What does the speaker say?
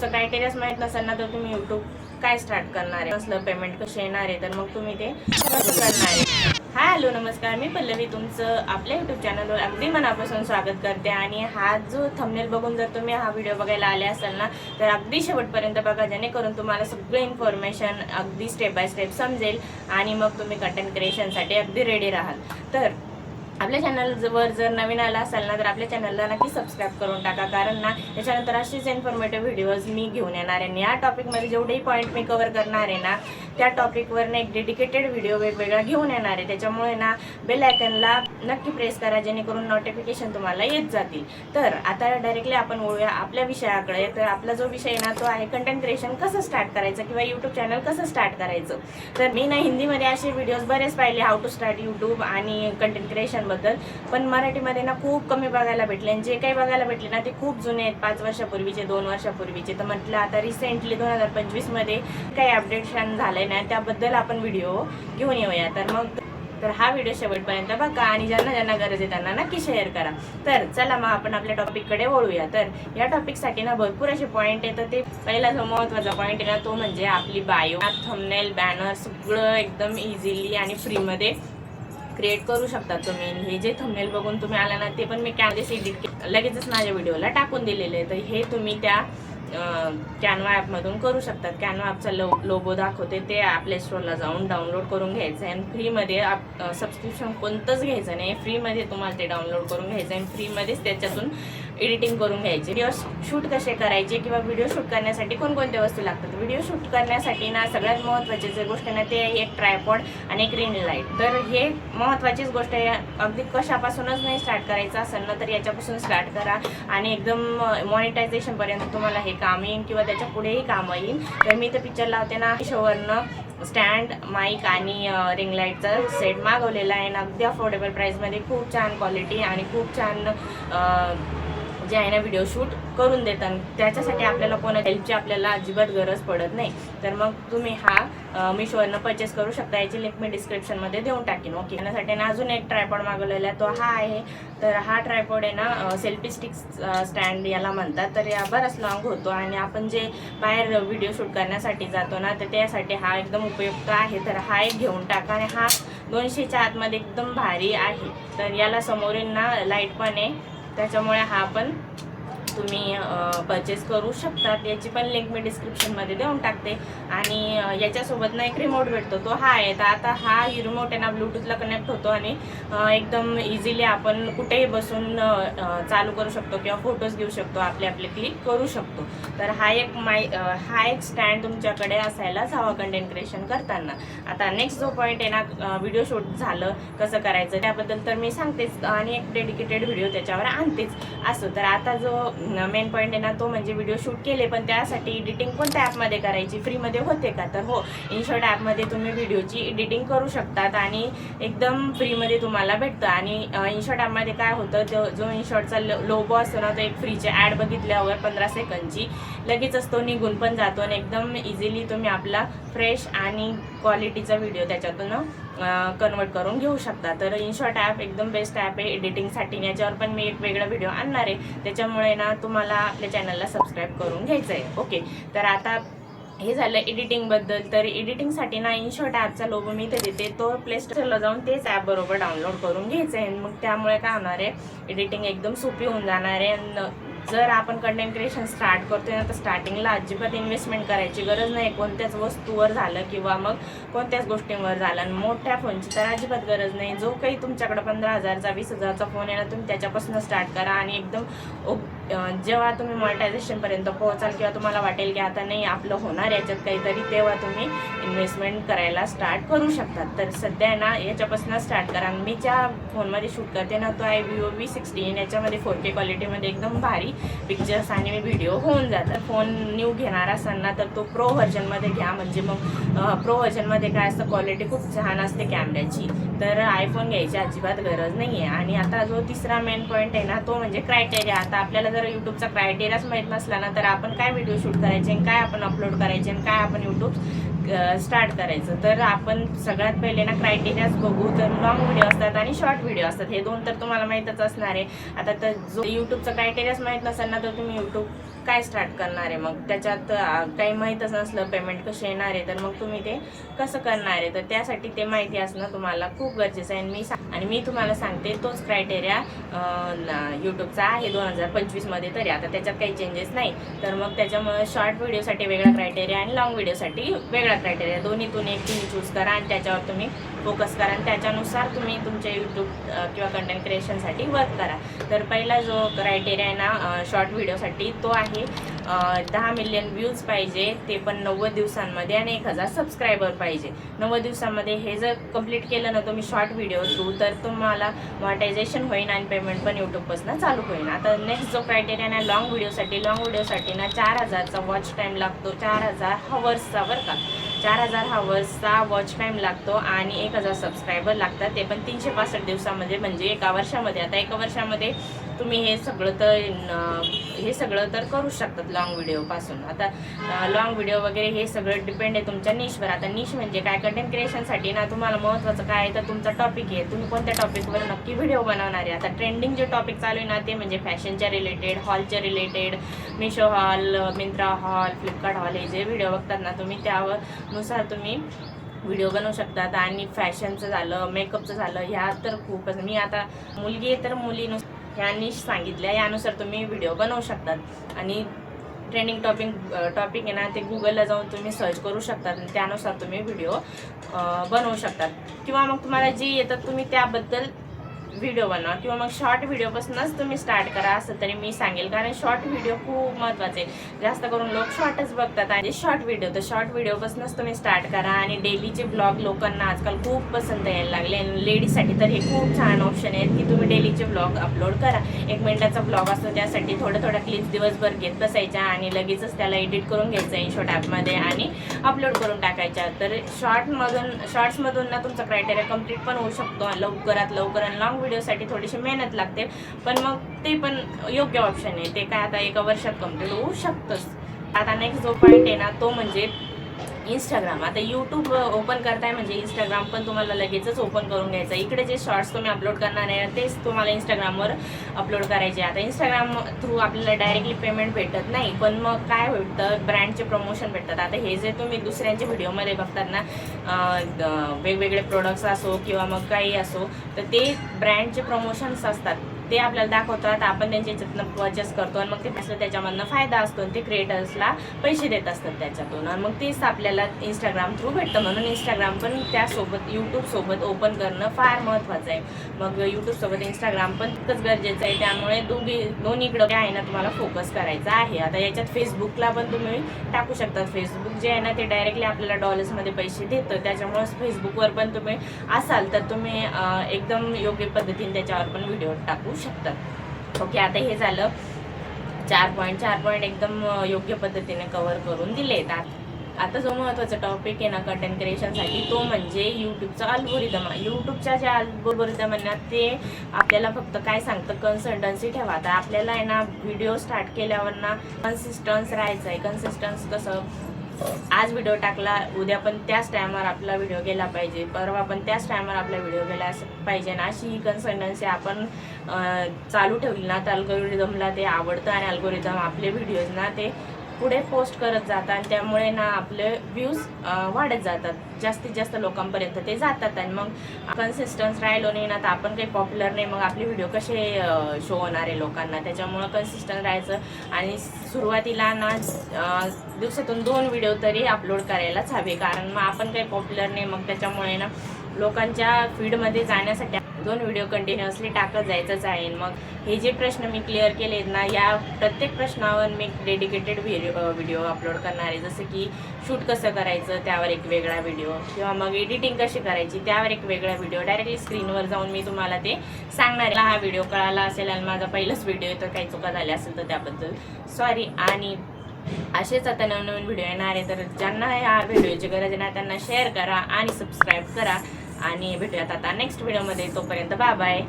तुमचं काय केलंच माहीत नसेल ना तर तुम्ही यूट्यूब काय स्टार्ट करणार आहे? कसलं पेमेंट कसे येणार आहे? तर मग तुम्ही ते कसं करणार आहे. हाय हॅलो नमस्कार. मी पल्लवी तुमचं आपल्या यूट्यूब चॅनलवर अगदी मनापासून स्वागत करते. आणि हा जो थंबनेल बघून जर तुम्ही हा व्हिडिओ बघायला आले असाल ना तर अगदी शेवटपर्यंत बघा जेणेकरून तुम्हाला सगळं इन्फॉर्मेशन अगदी स्टेप बाय स्टेप समजेल आणि मग तुम्ही कंटेंट क्रिएशनसाठी अगदी रेडी राहाल. तर आपल्या चॅनलवर जर नवीन आला असाल ना तर आपल्या चॅनलला नक्की सबस्क्राईब करून टाका. कारण ना त्याच्यानंतर अशीच इन्फॉर्मेटिव्ह व्हिडिओज मी घेऊन येणार आहे. आणि या टॉपिकमध्ये जेवढेही पॉईंट मी कव्हर करणार आहे ना त्या टॉपिकवरनं एक डेडिकेटेड व्हिडिओ वेगवेगळा घेऊन येणार आहे. त्याच्यामुळे ना बेल आयकनला नक्की प्रेस करा जेणेकरून नोटिफिकेशन तुम्हाला येत जातील. तर आता डायरेक्टली आपण वळूया आपल्या विषयाकडे. तर आपला जो विषय आहे ना तो आहे कंटेंट क्रिएशन कसं स्टार्ट करायचं किंवा यूट्यूब चॅनल कसं स्टार्ट करायचं? तर मी ना हिंदीमध्ये असे व्हिडिओज बरेच पाहिले हाऊ टू स्टार्ट यूट्यूब आणि कंटेंट क्रिएशनबद्दल पण मराठीमध्ये ना खूप कमी बघायला भेटले. आणि जे काही बघायला भेटले ना ते खूप जुने आहेत. पाच वर्षापूर्वीचे दोन वर्षापूर्वीचे. तर म्हटलं आता रिसेंटली दोन हजार पंचवीसमध्ये काही अपडेशन झालंय. ना त्याबद्दल आपण व्हिडिओ घेऊन येऊया. तर मग तर हा व्हिडिओ शेवटपर्यंत बघा आणि ज्यांना ज्यांना गरज आहे त्यांना नक्की शेअर करा. तर चला मग आपण आपल्या टॉपिककडे वळूया. तर या टॉपिकसाठी ना भरपूर असे पॉईंट आहे तर ते पहिला जो महत्त्वाचा पॉईंट आहे ना तो म्हणजे आपली बायो थंबनेल बॅनर सगळं एकदम इझिली आणि फ्रीमध्ये क्रिएट करू शकता तुम्ही. हे जे थंबनेल बघून तुम्ही आला ना ते पण मी कॅमेरेस एडिट लगेचच माझ्या व्हिडिओला टाकून दिलेले आहे. तर हे तुम्ही त्या कॅनवा ॲपमधून करू शकतात. कॅनवा ॲपचा लो लोगो दाखवते. ते प्ले स्टोरला जाऊन डाउनलोड करून घ्यायचं आहे. आणि फ्रीमध्ये सबस्क्रिप्शन कोणतंच घ्यायचं नाही. फ्रीमध्ये तुम्हाला ते डाउनलोड करून घ्यायचं आहे. आणि फ्रीमध्येच त्याच्यातून एडिटिंग करून घ्यायचे. व्हिडिओ शूट कसे करायचे किंवा व्हिडिओ शूट करण्यासाठी कोणकोणत्या वस्तू लागतात? व्हिडिओ शूट करण्यासाठी ना सगळ्यात महत्त्वाची जे गोष्ट ना ते आहे एक ट्रायपॉड आणि एक रिंग लाइट तर हे महत्त्वाचीच गोष्ट आहे. अगदी कशापासूनच नाही स्टार्ट करायचं असेल ना तर याच्यापासून स्टार्ट करा आणि एकदम मॉनिटायझेशनपर्यंत तुम्हाला हे काम येईल किंवा त्याच्या पुढेही कामं येईल. तर मी तर पिक्चर लावते ना शोवरनं स्टँड माईक आणि रिंग लाईटचा सेट मागवलेला आहे. आणि अगदी अफोर्डेबल प्राईसमध्ये खूप छान क्वालिटी आणि खूप छान जे आहे ना व्हिडिओ शूट करून देतात. त्याच्यासाठी आपल्याला कोणा हेल्पची आपल्याला अजिबात गरज पडत नाही. तर मग तुम्ही हा मिशोवरनं परचेस करू शकता. याची लिंक मी डिस्क्रिप्शनमध्ये देऊन टाकेन. ओके त्यासाठी ना अजून एक ट्रायपॉड मागवलेला तो हा आहे. तर हा ट्रायपॉड आहे ना सेल्फी स्टिक स्टँड याला म्हणतात. तर या बराच लॉंग होतो. आणि आपण जे बाहेर व्हिडिओ शूट करण्यासाठी जातो ना तर त्यासाठी हा एकदम उपयुक्त आहे. तर हा एक घेऊन टाका. आणि हा दोनशेच्या आतमध्ये एकदम भारी आहे. तर याला समोरींना लाइट पण आहे. त्याच्यामुळे हा पण तुम्ही परचेस करू शकतात. याची पण लिंक मी डिस्क्रिप्शनमध्ये देऊन टाकते. आणि याच्यासोबत ना एक रिमोट भेटतो. तो हा आहे. तर आता हा रिमोट आहे ना ब्लूटूथला कनेक्ट होतो आणि एकदम इझिली आपण कुठेही बसून चालू करू शकतो किंवा फोटोज घेऊ शकतो. आपले आपले क्लिक करू शकतो. तर हा एक माय हा एक स्टँड तुमच्याकडे असायलाच हवा कंटेंट क्रिएशन करताना. आता नेक्स्ट जो पॉईंट आहे ना व्हिडिओ शूट झालं कसं करायचं त्याबद्दल तर मी सांगतेच. आणि एक डेडिकेटेड व्हिडिओ त्याच्यावर आणतेच. असो. तर आता जो मेन पॉईंट आहे ना तो म्हणजे व्हिडिओ शूट केले पण त्यासाठी एडिटिंग कोणत्या ॲपमध्ये करायची? फ्रीमध्ये होते का? तर हो इनशॉर्ट ॲपमध्ये तुम्ही व्हिडिओची एडिटिंग करू शकतात आणि एकदम फ्रीमध्ये तुम्हाला भेटतं. आणि इनशॉर्ट ॲपमध्ये काय होतं तो जो इनशॉर्टचा लोगो असतो ना तो एक फ्रीचे ॲड बघितल्यावर पंधरा सेकंदची लगेचच तो निघून पण जातो. आणि एकदम इझिली तुम्ही आपला फ्रेश आणि क्वालिटीचा व्हिडिओ त्याच्यातून कन्वर्ट करून घेऊ शकता. तर इनशॉर्ट ॲप एकदम बेस्ट ॲप आहे. एडिटिंगसाठी याच्यावर पण मी एक वेगळा व्हिडिओ आणणार आहे. त्याच्यामुळे ना तुम्हाला आपल्या चॅनलला सबस्क्राईब करून घ्यायचं आहे. ओके तर आता हे झालं एडिटिंगबद्दल तर एडिटिंगसाठी ना इनशॉर्ट ॲपचा लोगो मी इथे देते. तो प्ले स्टोरला जाऊन तेच ॲप बरोबर डाउनलोड करून घ्यायचं आहे. मग त्यामुळे काय होणार आहे? एडिटिंग एकदम सोपी होऊन जाणार आहे. आणि जर आपण कंटेंट क्रिएशन स्टार्ट करतोय ना तर स्टार्टिंगला अजिबात इन्व्हेस्टमेंट करायची गरज नाही. कोणत्याच वस्तूवर झालं किंवा मग कोणत्याच गोष्टींवर झालं. आणि मोठ्या फोनची तर अजिबात गरज नाही. जो काही तुमच्याकडे पंधरा हजारचा वीस हजारचा फोन आहे ना तुम्ही त्याच्यापासून स्टार्ट करा आणि एकदम जेव्हा तुम्ही मॉनिटायझेशनपर्यंत पोहोचाल किंवा तुम्हाला वाटेल की आता नाही आपलं होणार याच्यात काहीतरी तेव्हा तुम्ही इन्व्हेस्टमेंट करायला स्टार्ट करू शकतात. तर सध्या ना याच्यापासून स्टार्ट करा. मी ज्या फोनमध्ये शूट करते ना तो आहे विवो वी सिक्स्टीन याच्यामध्ये फोर के क्वालिटीमध्ये एकदम भारी पिक्चर्स आणि व्हिडिओ होऊन जातात. फोन न्यू घेणार असाल ना तर तो प्रो व्हर्जनमध्ये घ्या. म्हणजे मग प्रो व्हर्जनमध्ये काय असतं क्वालिटी खूप छान असते कॅमेऱ्याची तर आयफोन घ्यायची अजिबात गरज नाही आहे आणि आता जो तिसरा मेन पॉईंट आहे ना तो म्हणजे क्रायटेरिया आता आपल्याला जर यूट्यूबचा क्रायटेरियाच माहीत नसला ना तर आपण काय व्हिडिओ शूट करायचे आणि काय आपण अपलोड करायचे आणि काय आपण यूट्यूब स्टार्ट करायचं. तर आपण सगळ्यात पहिले ना क्रायटेरियाच बघू. तर लॉंग व्हिडिओ असतात आणि शॉर्ट व्हिडिओ असतात. हे दोन तर तुम्हाला माहीतच असणार आहे. आता तर जो यूट्यूबचा क्रायटेरियाच माहीत नसेल ना तर तुम्ही यूट्यूब काय स्टार्ट करणार आहे? मग त्याच्यात काही माहीतच नसलं पेमेंट कसे येणार आहे? तर मग तुम्ही ते कसं करणार आहे? तर त्यासाठी ते माहिती असणं तुम्हाला खूप गरजेचं आहे. आणि मी सांग- आणि मी तुम्हाला सांगते तोच क्रायटेरिया यूट्यूबचा आहे दोन हजार पंचवीसमध्ये तरी. आता त्याच्यात काही चेंजेस नाही. तर मग त्याच्यामुळे शॉर्ट व्हिडिओसाठी वेगळा क्रायटेरिया आणि लॉंग व्हिडिओसाठी वेगळा क्रायटेरिया दोन्हीतून एक तुम्ही चूज करा आणि त्याच्यावर तुम्ही फोकस करा आणि त्याच्यानुसार तुम्ही तुमच्या यूट्यूब किंवा कंटेंट क्रिएशनसाठी वर्क करा. तर पहिला जो क्रायटेरिया आहे ना शॉर्ट व्हिडिओसाठी तो आहे. दहा मिलियन व्ह्यूज पाहिजे ते पण नव्वद दिवसांमध्ये आणि एक हजार सबस्क्रायबर पाहिजे. नव्वद दिवसांमध्ये हे जर कंप्लीट केलं ना तुम्ही शॉर्ट व्हिडिओ थ्रू तर तुम्हाला मॉनिटायझेशन होईल आणि पेमेंट पण यूट्यूबपासून चालू होईल आता नेक्स्ट जो क्रायटेरिया ना लॉंग व्हिडिओसाठी लॉंग व्हिडिओसाठी ना चार हजारचा वॉच टाईम लागतो. चार हजार हवर्सचा बरं का. चार हजार हवर्सचा वॉच टाईम लागतो आणि एक हजार सबस्क्रायबर लागतात. ते पण तीनशे पासष्ट दिवसामध्ये म्हणजे एका वर्षामध्ये. आता एका वर्षामध्ये तुम्ही हे सगळं तर हे सगळं तर करू शकतात लॉंग व्हिडिओपासून आता लॉंग व्हिडिओ वगैरे हे सगळं डिपेंड आहे तुमच्या निशवर आता निश म्हणजे काय? कंटेंट क्रिएशनसाठी ना तुम्हाला महत्त्वाचं काय तर तुमचा टॉपिक आहे. तुम्ही कोणत्या टॉपिकवर नक्की व्हिडिओ बनवणार आहे? आता ट्रेंडिंग जे टॉपिक चालू आहे ना ते म्हणजे फॅशनच्या रिलेटेड हॉलच्या related Meesho haul Myntra haul Flipkart haul हे जे व्हिडिओ बघतात ना तुम्ही त्यानुसार तुम्ही व्हिडिओ बनवू शकतात. आणि फॅशनचं झालं मेकअपचं झालं ह्या तर खूपच. मी आता मुलगी आहे तर मुलीनुसार ह्या निश सांगितल्या यानुसार तुम्ही व्हिडिओ बनवू शकतात. आणि ट्रेंडिंग टॉपिक टॉपिक आहे ना ते गुगलला जाऊन तुम्ही सर्च करू शकतात. आणि त्यानुसार तुम्ही व्हिडिओ बनवू शकतात. किंवा मग तुम्हाला जे येतात तुम्ही त्याबद्दल व्हिडिओ बनवा किंवा मग शॉर्ट व्हिडिओपासूनच तुम्ही स्टार्ट करा असं तरी मी सांगेल. कारण शॉर्ट व्हिडिओ खूप महत्त्वाचे आहे. जास्त करून लोक शॉर्टच बघतात. आणि शॉर्ट व्हिडिओ तर शॉर्ट व्हिडिओपासूनच तुम्ही स्टार्ट करा. आणि डेलीचे ब्लॉग लोकांना आजकाल खूप पसंत यायला लागले. आणि लेडीजसाठी तर हे खूप छान ऑप्शन आहेत की तुम्ही डेलीचे ब्लॉग अपलोड करा. एक मिनटाचा ब्लॉग असतो त्यासाठी थोडं थोडं क्लिप्स दिवसभर घेत बसायच्या आणि लगेचच त्याला एडिट करून घ्यायचं इनशॉट ॲपमध्ये आणि अपलोड करून टाकायच्या. तर शॉर्टमधून शॉर्ट्समधून ना तुमचा क्रायटेरिया कंप्लीट पण होऊ शकतो. लवकरात लवकर आणि लॉंग व्हिडिओसाठी थोडीशी मेहनत लागते. पण मग ते पण योग्य ऑप्शन आहे. ते काय आता एका वर्षात कंप्लीट होऊ शकतंच. आता नेक्स्ट जो पॉईंट आहे ना तो म्हणजे इंस्टाग्राम आता यूट्यूब ओपन करताय म्हणजे इंस्टाग्राम पण तुम्हाला लगेचच ओपन करून घ्यायचं. इकडे जे शॉर्ट्स तुम्ही अपलोड करणार आहे तेच तुम्हाला इंस्टाग्रामवर अपलोड करायचे आता इंस्टाग्राम थ्रू आपल्याला डायरेक्टली पेमेंट भेटत नाही पण मग काय भेटतं ब्रँडचे प्रमोशन भेटतात. आता हे जे तुम्ही दुसऱ्यांच्या व्हिडिओमध्ये बघतात ना वेगवेगळे प्रोडक्ट्स असो किंवा मग काही असो तर ते ब्रँडचे प्रमोशन्स असतात. ते आपल्याला दाखवतात. आपण त्यांच्या याच्यातनं परचेस करतो आणि मग ते असलं त्याच्यामधनं फायदा असतो आणि ते क्रिएटर्सला पैसे देत असतात त्याच्यातून. आणि मग तेच आपल्याला इंस्टाग्राम थ्रू भेटतं म्हणून इंस्टाग्राम पण त्यासोबत यूट्यूबसोबत ओपन करणं फार महत्त्वाचं आहे. मग यूट्यूबसोबत इंस्टाग्राम पण तितकंच गरजेचं आहे. त्यामुळे दोघी दोन्हीकडं काय आहे ना तुम्हाला फोकस करायचा आहे. आता याच्यात फेसबुकला पण तुम्ही टाकू शकता. फेसबुक जे आहे ना ते डायरेक्टली आपल्याला डॉलर्समध्ये पैसे देतं. त्याच्यामुळे फेसबुकवर पण तुम्ही असाल तर तुम्ही एकदम योग्य पद्धतीने त्याच्यावर पण व्हिडिओ टाकू शकतात. ओके आता हे झालं. चार पॉईंट चार पॉईंट एकदम योग्य पद्धतीने कव्हर करून दिलेत. आहेत आता जो महत्त्वाचा टॉपिक आहे ना कंटेंट क्रिएशनसाठी तो म्हणजे यूट्यूबचा अल्गोरिदम यूट्यूबच्या ज्या अल्गोरिदम आहे ना ते आपल्याला फक्त काय सांगतं? कन्सल्टन्सी ठेवा. आता आपल्याला आहे ना व्हिडिओ स्टार्ट केल्यावर ना कन्सिस्टन्स राहायचं आहे कन्सिस्टन्स कसं? आज व्हिडिओ टाकला उद्या पण त्याच टायमावर आपला व्हिडिओ गेला पाहिजे. परवा पण त्याच टायमावर आपला व्हिडिओ गेला पाहिजे. ना अशी ही कन्सल्टन्सी आपण चालू ठेवली ना तर अल्गोरिदमला ते आवडतं आणि अल्गोरिदम आपले व्हिडिओज ना ते पुढे पोस्ट करत जातात आणि त्यामुळे ना आपले व्ह्यूज वाढत जातात. जास्तीत जास्त लोकांपर्यंत ते जातात आणि मग कन्सिस्टन्स राहिलो नाही ना तर आपण काही पॉप्युलर नाही. मग आपले व्हिडिओ कसे शो होणार आहे लोकांना? त्याच्यामुळं कन्सिस्टंट राहायचं आणि सुरुवातीला ना दिवसातून दोन व्हिडिओ तरी अपलोड करायलाच हवे. कारण मग आपण काही पॉप्युलर नाही. मग त्याच्यामुळे ना लोकांच्या फीडमध्ये जाण्यासाठी दोन व्हिडिओ कंटिन्युअसली टाकत जायचंच आहे. मग हे जे प्रश्न मी क्लिअर केले आहेत ना या प्रत्येक प्रश्नावर मी डेडिकेटेड व्हिडिओ व्हिडिओ अपलोड करणार आहे. जसं की शूट कसं करायचं त्यावर एक वेगळा व्हिडिओ किंवा मग एडिटिंग कशी करायची त्यावर एक वेगळा व्हिडिओ डायरेक्टली स्क्रीनवर जाऊन मी तुम्हाला ते सांगणार आहे. हा व्हिडिओ कळाला असेल आणि माझा पहिलाच व्हिडिओ तर काही चुका झाल्या असेल तर त्याबद्दल. सॉरी आणि असेच आता नवनवीन व्हिडिओ येणार आहे तर ज्यांना या व्हिडिओची गरज आहे ना त्यांना शेअर करा आणि सबस्क्राईब करा. आणि भेटूयात आता नेक्स्ट व्हिडिओमध्ये तोपर्यंत बाय बाय